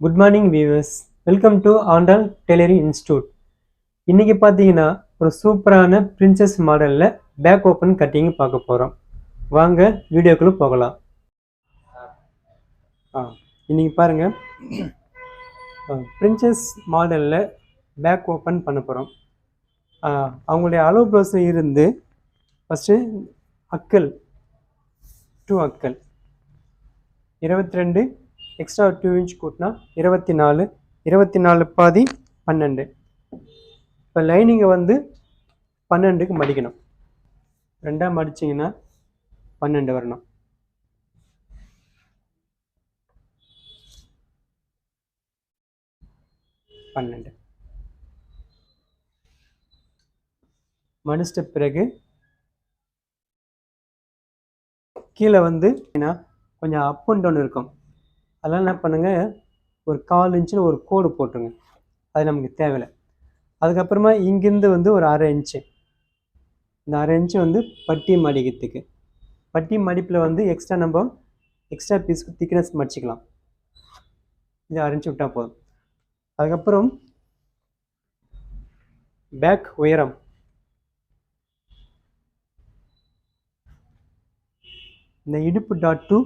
Good morning viewers welcome to Andal tailoring institute இன்றைக்கி பார்த்தீங்கன்னா ஒரு சூப்பரான பிரின்சஸ் மாடலில் பேக் ஓப்பன் கட்டிங் பார்க்க போகிறோம் வாங்க வீடியோக்குள்ளே போகலாம். ஆ இன்றைக்கி பாருங்கள் பிரின்சஸ் மாடலில் பேக் ஓப்பன் பண்ண போகிறோம் அவங்களுடைய அளவு ப்ளவுஸில் இருந்து ஃபஸ்ட்டு அக்கல் டூ அக்கல். இருபத்தி ரெண்டு எக்ஸ்ட்ரா டூ இன்ச் கூட்டினா இருபத்தி நாலு இருபத்தி நாலு பாதி பன்னெண்டு. இப்போ லைனிங்கை வந்து பன்னெண்டுக்கு மடிக்கணும். ரெண்டாக மடிச்சிங்கன்னா பன்னெண்டு வரணும். பன்னெண்டு. மடிச்சிட்ட பிறகு கீழே வந்து ஏன்னா கொஞ்சம் அப் அண்ட் டவுன் இருக்கும். அதெல்லாம் என்ன பண்ணுங்க? ஒரு கால் இன்ச்சில் ஒரு கோடு போட்டுருங்க. அது நமக்கு தேவையில்லை. அதுக்கப்புறமா இங்கேருந்து வந்து ஒரு அரை இன்ச்சு. இந்த அரை இன்ச்சு வந்து பட்டி மடிக்கிறதுக்கு. பட்டி மடிப்பில் வந்து எக்ஸ்ட்ரா நம்ம எக்ஸ்ட்ரா பீஸ்க்கு திக்னஸ் மடிச்சிக்கலாம். இது அரைஞ்சி விட்டால் போதும். அதுக்கப்புறம் பேக் உயரம். இந்த இடுப்பு டாட் டூ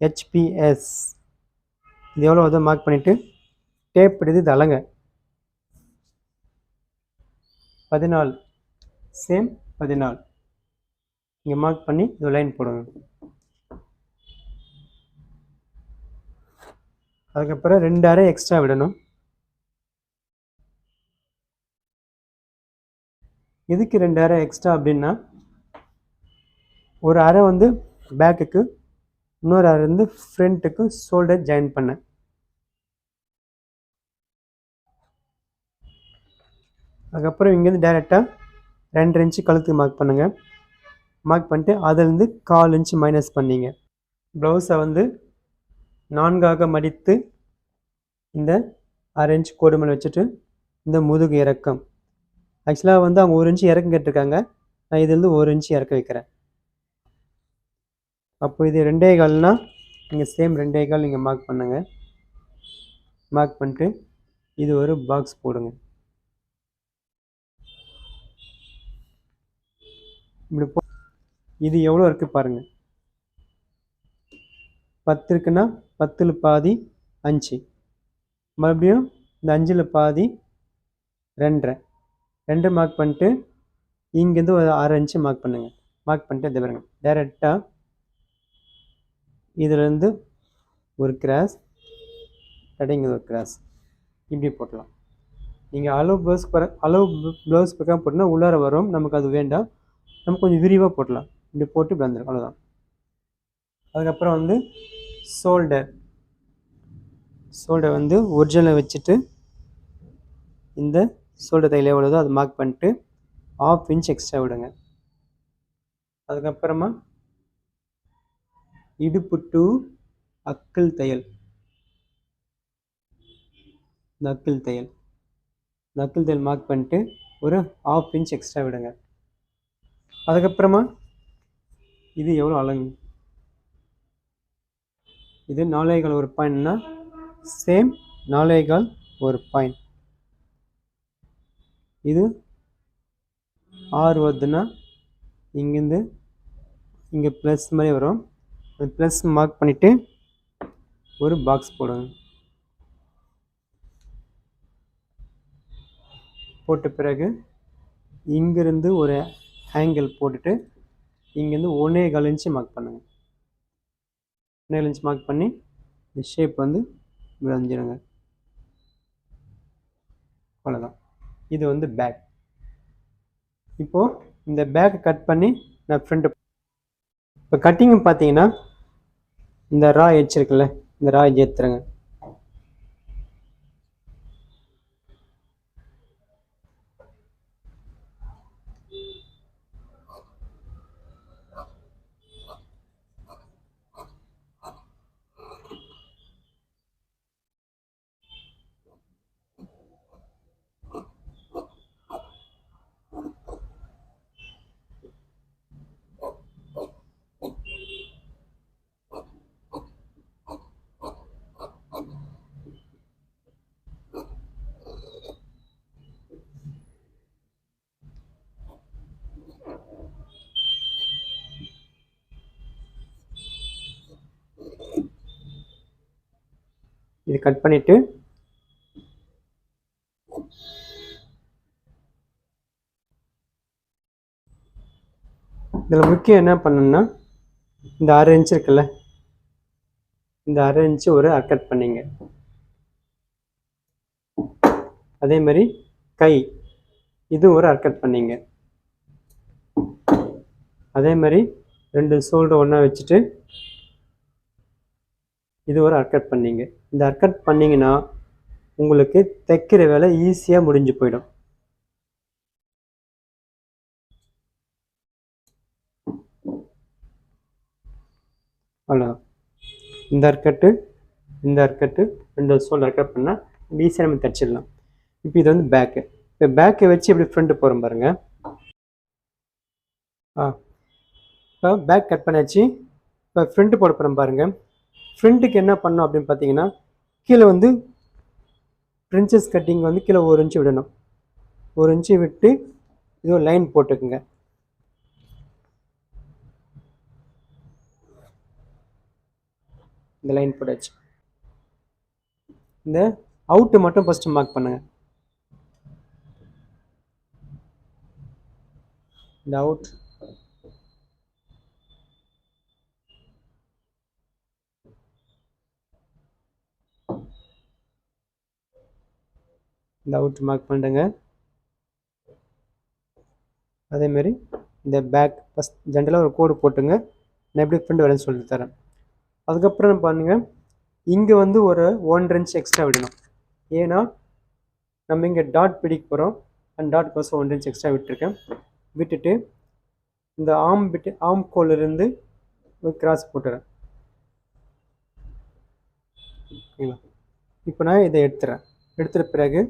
ஹெச்பிஎஸ் இது எவ்வளோ வருதோ மார்க் பண்ணிவிட்டு டேப் எடுத்து இது அலங்க. பதினாலு. சேம் பதினாலு. இங்கே மார்க் பண்ணி இது லைன் போடுங்க. அதுக்கப்புறம் ரெண்டு அரை எக்ஸ்ட்ரா விடணும். எதுக்கு ரெண்டு அரை எக்ஸ்ட்ரா அப்படின்னா ஒரு அரை வந்து பேக்குக்கு இன்னொரு அரை வந்து ஃப்ரண்ட்டுக்கு ஷோல்டர் ஜாயின் பண்ணேன். அதுக்கப்புறம் இங்கேருந்து டேரெக்டாக ரெண்டு இன்ச்சு கழுத்துக்கு மார்க் பண்ணுங்கள் மார்க் பண்ணிட்டு அதுலேருந்து கால் இன்ச்சு மைனஸ் பண்ணிங்க. ப்ளவுஸை வந்து நான்காக மடித்து இந்த அரை இன்ச் கோடு மேலே வச்சுட்டு இந்த முதுகு இறக்கம். ஆக்சுவலாக வந்து அவங்க ஒரு இன்ச்சு இறக்கம் கேட்டிருக்காங்க. நான் இதுலேருந்து ஒரு இன்ச்சு இறக்க வைக்கிறேன். அப்போ இது ரெண்டே கால்னால் நீங்கள் சேம் ரெண்டே கால் நீங்கள் மார்க் பண்ணுங்கள் மார்க் பண்ணிட்டு இது ஒரு பாக்ஸ் போடுங்க. இப்படி போ இது எவ்வளோ இருக்குது பாருங்கள் பத்து இருக்குன்னா பத்தில் பாதி அஞ்சு. மறுபடியும் இந்த அஞ்சில் பாதி ரெண்டரை. ரெண்டு மார்க் பண்ணிட்டு இங்கேருந்து ஒரு ஆறு அஞ்சு மார்க் பண்ணுங்கள் மார்க் பண்ணிட்டு இதை பாருங்கள் டேரெக்டாக இதுலேருந்து ஒரு கிராஸ் கடைங்க ஒரு கிராஸ் இப்படி போட்டலாம். நீங்கள் அளவு ப்ளவுஸ் பர அளவு ப்ளவுஸ் பக்கம் போட்டினா உள்ளார வரும். நமக்கு அது வேண்டாம். நம்ம கொஞ்சம் விரிவாக போட்டலாம் இப்படி போட்டு இப்படி வந்துடும் அவ்வளோதான் அதுக்கப்புறம் வந்து ஷோல்டர் ஷோல்டர் வந்து ஒரிஜினலை வச்சுட்டு இந்த ஷோல்டர் தையல் எவ்வளோதோ அதை மார்க் பண்ணிட்டு ஆஃப் இன்ச் எக்ஸ்ட்ரா விடுங்க. அதுக்கப்புறமா இடுப்பு டு அக்கிள் தையல். இந்த தையல். இந்த தையல் மார்க் பண்ணிட்டு ஒரு ஆஃப் இன்ச் எக்ஸ்ட்ரா விடுங்க. அதுக்கப்புறமா இது எவ்வளோ அழகு? இது நாலேகால் ஒரு பாயிண்ட்னா சேம் நாலேகால் ஒரு பாயிண்ட் இது ஆறு வருதுன்னா இங்கேருந்து இங்கே ப்ளஸ் மாதிரி வரும். அந்த ப்ளஸ் மார்க் பண்ணிவிட்டு ஒரு பாக்ஸ் போடுங்க. போட்ட பிறகு இங்கேருந்து ஒரு ஆங்கிள் போட்டுட்டு இங்கேருந்து ஒன்றே கால் இன்ச்சு மார்க் பண்ணுங்கள் ஒன்றே இன்ச் மார்க் பண்ணி இந்த ஷேப் வந்து விளைஞ்சிடுங்க அவ்வளோதான் இது வந்து பேக் இப்போது இந்த பேக்கை கட் பண்ணி நான் ஃப்ரண்ட்டு இப்போ கட்டிங்கு பார்த்தீங்கன்னா இந்த ரா எட்ஜ் இருக்குல்ல இந்த ரா எட்ஜ் எடுத்துருங்க இது கட் பண்ணிவிட்டு இதில் முக்கியம் என்ன பண்ணணும்னா இந்த அரை இன்ச் இருக்குல்ல இந்த அரை இன்ச்சு ஒரு அர்கட் பண்ணிங்க. அதே மாதிரி கை இது ஒரு அர்கட் பண்ணிங்க. அதே மாதிரி ரெண்டு ஷோல்டர் ஒன்றா வச்சுட்டு இது ஒரு அர்கட் பண்ணிங்க. இந்த அர்கட் பண்ணிங்கன்னா உங்களுக்கு தைக்கிற வேலை ஈஸியாக முடிஞ்சு போயிடும். அவ்வளோ. இந்த அர்க்கட்டு இந்த அர்க்கட்டு ரெண்டு சோல் அர்க்கட் பண்ணால் ஈஸியாக நம்ம தைச்சிடலாம். இப்போ இது வந்து பேக்கு இப்போ பேக்கை வச்சு எப்படி ஃப்ரண்ட்டு போகிறோம் பாருங்கள் ஆ. இப்போ பேக் கட் பண்ணாச்சு. இப்போ ஃப்ரண்ட்டு போட போகிறோம் பாருங்கள் ஃப்ரண்ட்டுக்கு என்ன பண்ணோம் அப்படின்னு பார்த்தீங்கன்னா கீழே வந்து பிரின்சஸ் கட்டிங் வந்து கீழே ஒரு இன்ச்சு விடணும். ஒரு இன்ச்சு விட்டு இது ஒரு லைன் போட்டுக்குங்க. இந்த லைன் போட்டாச்சு. இந்த அவுட்டு மட்டும் ஃபஸ்ட்டு மார்க் பண்ணுங்கள் இந்த அவுட் இந்த அவுட் மார்க் பண்ணுங்க அதேமாரி இந்த பேக் ஃபஸ்ட் ஜென்ரலாக ஒரு கோடு போட்டுங்க. நான் எப்படி ஃப்ரெண்ட் வரேன்னு சொல்லி தரேன். அதுக்கப்புறம் பாருங்க இங்கே வந்து ஒரு ஒன்றரை இன்ச் எக்ஸ்ட்ரா விடணும். ஏன்னா நம்ம இங்கே டாட் பிடிக்க போகிறோம் அண்ட் டாட் கோசம் ஒன் இன்ச் எக்ஸ்ட்ரா விட்டுருக்கேன். விட்டுட்டு இந்த ஆம் விட்டு ஆம் கோலிருந்து ஒரு கிராஸ் போட்டுறேன். ஓகேங்களா? இப்போ நான் இதை எடுத்துறேன். எடுத்துகிற பிறகு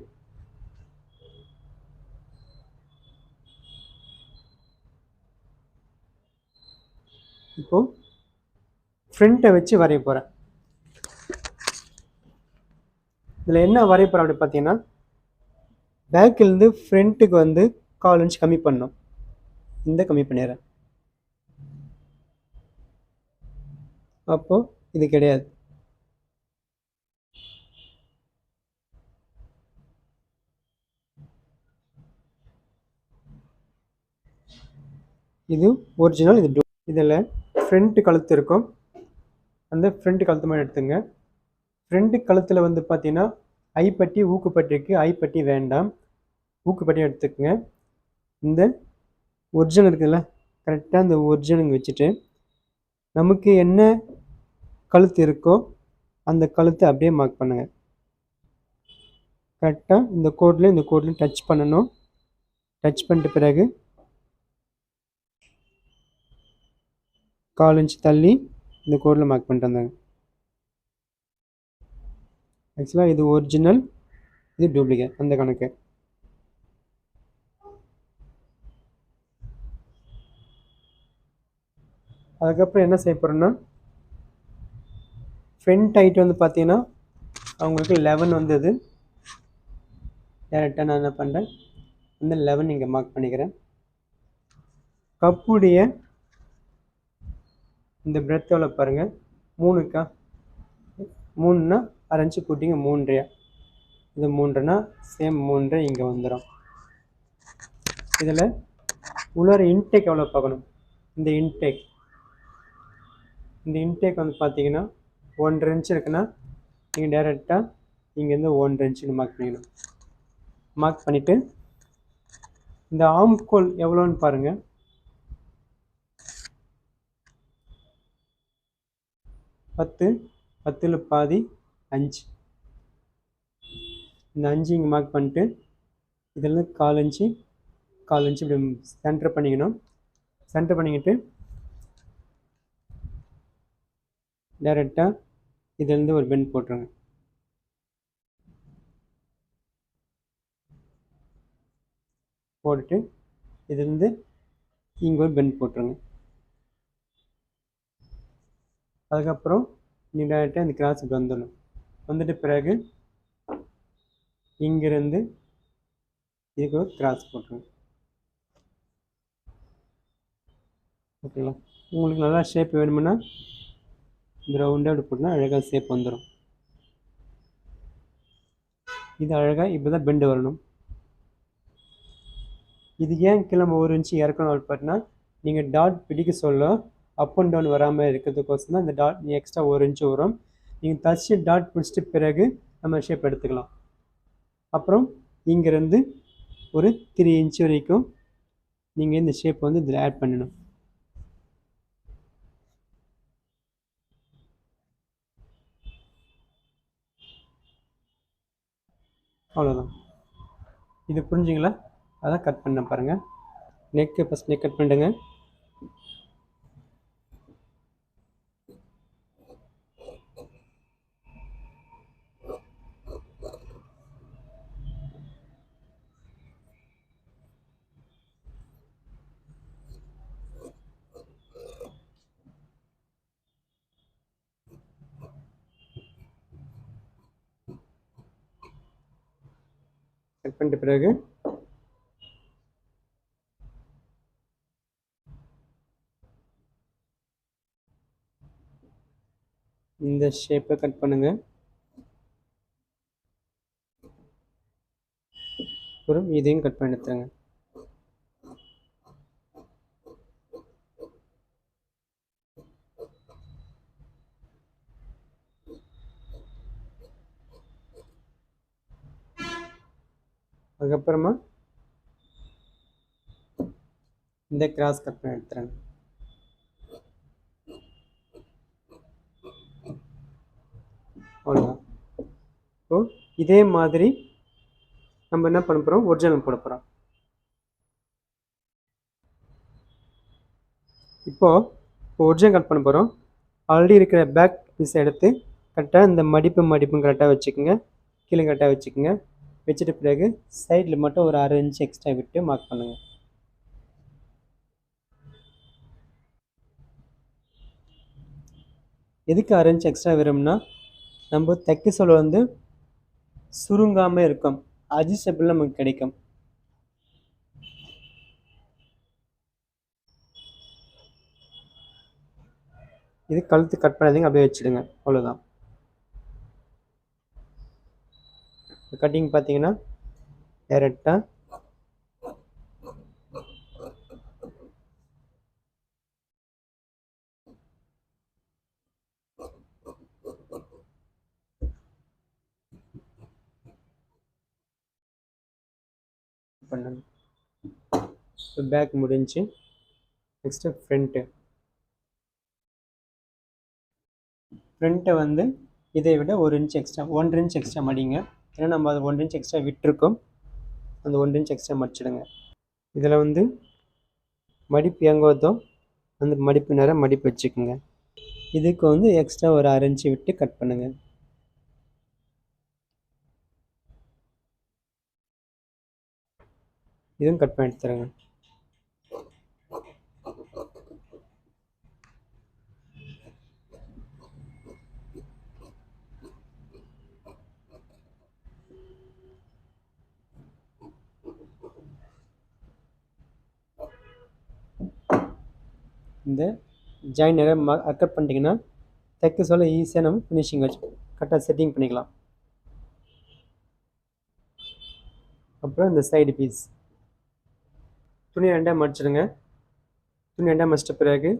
இப்போ ஃப்ரண்ட்டை வச்சு வரைய போகிறேன் இதில் என்ன வரைய போகிறேன் அப்படின்னு பார்த்தீங்கன்னா பேக்கிலேருந்து ஃப்ரண்ட்டுக்கு வந்து கால் இன்ச் கம்மி பண்ணும். இந்த கம்மி பண்ணிடுறேன். அப்போது இது கிடையாது. இது ஒரிஜினல் இது இதில் ஃப்ரண்ட் கழுத்து இருக்கும். அந்த ஃப்ரண்ட் கழுத்து மாதிரி எடுத்துங்க. ஃப்ரண்ட் கழுத்தில் வந்து பார்த்தீங்கன்னா ஐப்பட்டி ஊக்குப்பட்டி இருக்குது ஐப்பட்டி வேண்டாம். ஊக்குப்பட்டி எடுத்துக்கங்க. இந்த ஒரிஜினல் இருக்குதுல்ல? கரெக்டாக அந்த ஒரிஜினல் வச்சுட்டு நமக்கு என்ன கழுத்து இருக்கோ அந்த கழுத்தை அப்படியே மார்க் பண்ணுங்கள் கரெக்டாக இந்த கோட்லேயும் இந்த கோட்லேயும் டச் பண்ணணும். டச் பண்ணிட்ட பிறகு கால் இன்ச்சு தள்ளி இந்த கோடில் மார்க் பண்ணிட்டு வந்தாங்க. ஆக்சுவலாக இது ஒரிஜினல் இது டூப்ளிகேட் அந்த கணக்கு. அதுக்கப்புறம் என்ன செய்ய போகிறோன்னா ஃப்ரண்ட் ஹைட் வந்து பார்த்தீங்கன்னா அவங்களுக்கு லெவன் வந்தது. டேரெக்டாக நான் என்ன பண்ணுறேன் அந்த லெவன் இங்கே மார்க் பண்ணிக்கிறேன். கப்புடைய இந்த பிரெத் எவ்வளோ பாருங்கள் மூணுக்கா? மூணுன்னா அரைஞ்சி கூட்டிங்க மூன்றையா? இது மூன்றுனா சேம் மூன்று இங்கே வந்துடும் இதில் உள்ளார இன்டேக் எவ்வளோ பார்க்கணும்? இந்த இன்டேக் இந்த இன்டேக் வந்து பார்த்தீங்கன்னா ஒன்றரை இன்ச் இருக்குன்னா நீங்கள் டேரெக்டாக இங்கேருந்து ஒன்றரை இன்ச்சுன்னு மார்க் பண்ணிக்கணும். மார்க் பண்ணிவிட்டு இந்த ஆம்கோல் எவ்வளோன்னு பாருங்கள் பத்து பத்தில் பாதி அஞ்சு. இந்த அஞ்சு இங்கே மார்க் பண்ணிட்டு இதில் கால் இன்ச்சு கால் இப்படி சென்டர் பண்ணிக்கணும். சென்டர் பண்ணிக்கிட்டு டேரெக்டாக இதுலேருந்து ஒரு பெண்ட் போட்டுருங்க. போட்டுட்டு இதுலேருந்து இங்கே ஒரு பெண்ட் போட்டுருங்க. அதுக்கப்புறம் நீங்கள் டேரெக்டாக இந்த கிராஸுக்கு வந்துடணும். வந்துட்டு பிறகு இங்கேருந்து இதுக்கு ஒரு கிராஸ் போட்டுருங்க. ஓகேங்களா? உங்களுக்கு நல்லா ஷேப் வேணுமுன்னா இந்த ரவுண்டாக அப்படி போட்டால் அழகாக ஷேப் வந்துடும் இது அழகாக இப்போ தான் பெண்டு வரணும். இது ஏன் கிளம்ப ஒரு இன்ச்சு இறக்கணும் அப்படின்னா நீங்கள் டாட் பிடிக்க சொல்ல அப் அண்ட் டவுன் வராமல் இருக்கிறதுக்கோசம் தான் இந்த டாட் எக்ஸ்ட்ரா ஒரு இன்ச்சு வரும். நீங்கள் தச்சு டாட் பிடிச்சிட்டு பிறகு நம்ம ஷேப் எடுத்துக்கலாம். அப்புறம் இங்கேருந்து ஒரு த்ரீ இன்ச் வரைக்கும் நீங்கள் இந்த ஷேப் வந்து இதில் ஆட் பண்ணணும். அவ்வளோதான் இது புரிஞ்சுங்களா? அதான் கட் பண்ண பாருங்கள் நெக்கு ஃபஸ்ட் நெக் கட் பண்ணிடுங்க. கட் பண்ணிட்ட பிறகு. இந்த ஷேப்பை கட் பண்ணுங்க. அப்புறம் இதையும் கட் பண்ணி எடுத்துருங்க அதுக்கப்புறமா இந்த கிராஸ் கட் பண்ணி எடுத்துறேன். அவ்வளோதான் ஸோ இதே மாதிரி நம்ம என்ன பண்ண போகிறோம் ஒரிஜினல் போட போகிறோம் இப்போது இப்போ ஒரிஜினல் கட் பண்ண போகிறோம் ஆல்ரெடி இருக்கிற பேக் பீஸை எடுத்து கரெக்டாக இந்த மடிப்பு மடிப்பும் கரெக்டாக வச்சுக்கோங்க. கீழே கரெக்டாக வச்சுக்கோங்க. வச்சுட்டு பிறகு சைடில் மட்டும் ஒரு அரை இன்ச் எக்ஸ்ட்ரா விட்டு மார்க் பண்ணுங்கள் எதுக்கு அரை இன்ச் எக்ஸ்ட்ரா வரும்னா நம்ம தைக்க சொல்ல வந்து சுருங்காமல் இருக்கும். அட்ஜஸ்டபிள் நமக்கு கிடைக்கும். இது கழுத்து கட் பண்ணாதீங்க அப்படியே வச்சுடுங்க. அவ்வளோதான் கட்டிங் பார்த்தீங்கன்னா டேரெக்டாக பண்ணணும். பேக் முடிஞ்சு நெக்ஸ்ட்டு ஃப்ரண்ட்டு ஃப்ரண்ட்டை வந்து இதை விட ஒரு இன்ச் எக்ஸ்ட்ரா ஒன்றரை இன்ச் எக்ஸ்ட்ரா மடிங்க. ஏன்னா நம்ம அது ஒன் இன்ச் எக்ஸ்ட்ரா விட்டுருக்கோம். அந்த ஒன் இன்ச் எக்ஸ்ட்ரா மடிச்சிடுங்க. இதில் வந்து மடிப்பு எங்கே அந்த மடிப்பு நேரம் மடிப்பு வச்சுக்கோங்க. இதுக்கு வந்து எக்ஸ்ட்ரா ஒரு அரை இன்ச்சு விட்டு கட் பண்ணுங்கள் இதுவும் கட் பண்ணி எடுத்துருங்க இந்த ஜாயினரை ம அக்கட் பண்ணிட்டீங்கன்னா தைக்க சொல்ல ஈஸியாக நம்ம ஃபினிஷிங் வச்சு கரெக்டாக செட்டிங் பண்ணிக்கலாம். அப்புறம் இந்த சைடு பீஸ் துணி ரெண்டாக மடிச்சிடுங்க. துணி ரெண்டாக மடிச்சிட்ட பிறகு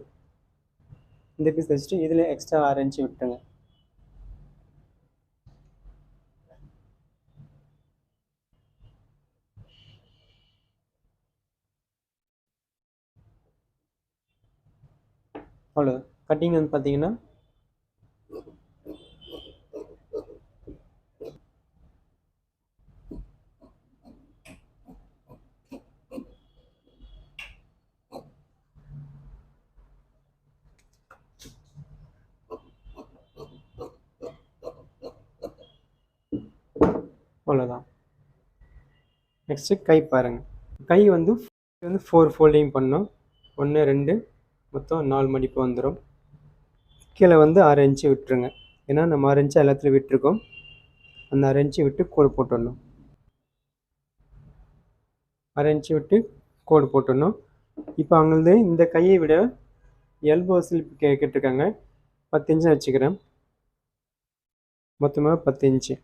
இந்த பீஸ் வச்சுட்டு இதில் எக்ஸ்ட்ரா ஆரஞ்சு விட்டுருங்க. அவ்வளோதான் கட்டிங் வந்து பார்த்தீங்கன்னா அவ்வளோதான் நெக்ஸ்ட்டு கை பாருங்கள் கை வந்து வந்து ஃபோர் ஃபோல்டிங் பண்ணோம் ஒன்று ரெண்டு. மொத்தம் நாலு மடிப்பு வந்துடும் கீழே வந்து ஆறு இன்ச்சு விட்டுருங்க. ஏன்னா நம்ம அரை இன்ச்சு எல்லாத்துலையும் விட்டுருக்கோம். அந்த அரை இன்ச்சு விட்டு கோடு போட்டுடணும். அரை இன்ச்சு விட்டு கோடு போட்டுடணும். இப்போ அவங்களது இந்த கையை விட எல்போ ஸ்லிப் கே கேட்டிருக்காங்க. பத்து இன்ச்சு வச்சுக்கிறேன். மொத்தமாக பத்து இன்ச்சு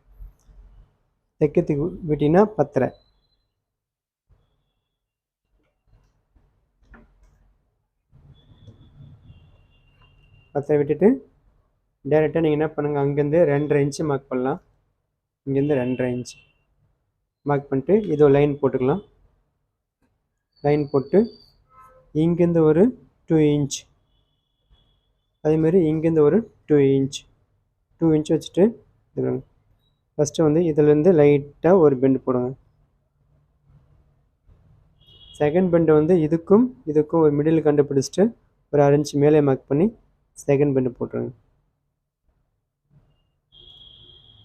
தைக்கிறதுக்கு விட்டிங்கன்னா பத்தரை. பற்ற விட்டுட்டு டேரெக்டாக நீங்கள் என்ன பண்ணுங்கள் அங்கேருந்து ரெண்டரை இன்ச்சு மார்க் பண்ணலாம். இங்கேருந்து ரெண்டரை இன்ச்சு மார்க் பண்ணிட்டு இதோ லைன் போட்டுக்கலாம். லைன் போட்டு இங்கேருந்து ஒரு டூ இன்ச் அதேமாதிரி இங்கேருந்து ஒரு டூ இன்ச் டூ இன்ச் வச்சுட்டு இது ஃபஸ்ட்டு வந்து இதுலேருந்து லைட்டாக ஒரு பெண்டு போடுங்க. செகண்ட் பெண்டை வந்து இதுக்கும் இதுக்கும் ஒரு மிடில் கண்டுபிடிச்சிட்டு ஒரு அரை இன்ச் மேலே மார்க் பண்ணி செகண்ட் பெண்டு போட்டுருங்க.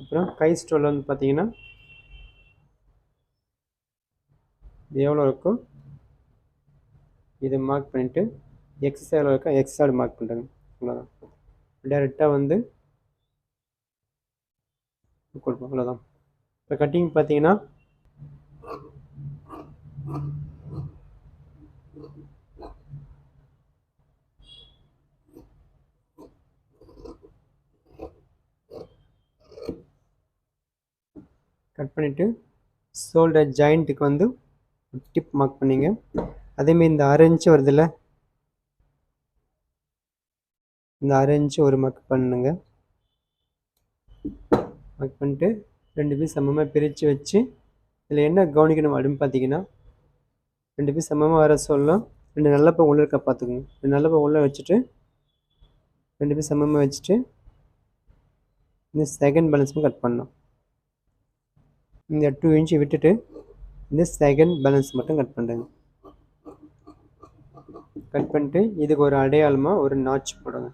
அப்புறம் கை ஸ்டோல் வந்து பார்த்தீங்கன்னா எவ்வளோ இருக்கும்? இதை மார்க் பண்ணிவிட்டு எக்ஸஸ் எவ்வளோ இருக்கோ எக்ஸாடு மார்க் பண்ணுறேங்க அவ்வளோதான் டேரெக்டாக வந்து கொடுப்போம். அவ்வளோதான் இப்போ கட்டிங் பார்த்தீங்கன்னா பண்ணிவிட்டு ஷோல்டர் ஜாயிண்ட்டுக்கு வந்து டிப் மார்க் பண்ணிங்க. அதேமாரி இந்த அரை இன்ச்சு வருதுல்ல? இந்த அரை இன்ச்சு ஒரு மார்க் பண்ணுங்க. மார்க் பண்ணிட்டு ரெண்டு பீஸ் சமமாக பிரித்து வச்சு இதில் என்ன கவனிக்கணும் அப்படின்னு பார்த்தீங்கன்னா ரெண்டு பீஸ் சமமாக வர சொல்லலாம் ரெண்டு நல்லப்போ உள்ளே இருக்க பார்த்துக்கோங்க. ரெண்டு நல்லப்போ உள்ளே வச்சுட்டு ரெண்டு பீஸ் சமமாக வச்சுட்டு இந்த செகண்ட் பேலன்ஸும் கட் பண்ணணும் இந்த டூ இன்ச்சு விட்டுட்டு இந்த செகண்ட் பேலன்ஸ் மட்டும் கட் பண்ணுறேங்க கட் பண்ணிட்டு இதுக்கு ஒரு அடையாளமாக ஒரு நாச் போடுங்க.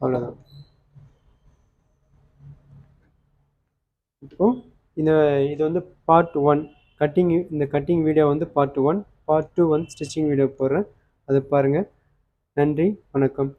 அவ்வளோதான் இப்போ இந்த இது வந்து பார்ட் ஒன் கட்டிங் இந்த கட்டிங் வீடியோ வந்து பார்ட் ஒன் பார்ட் டூ வந்து ஸ்டிச்சிங் வீடியோ போடுறேன். அதை பாருங்கள் நன்றி வணக்கம்.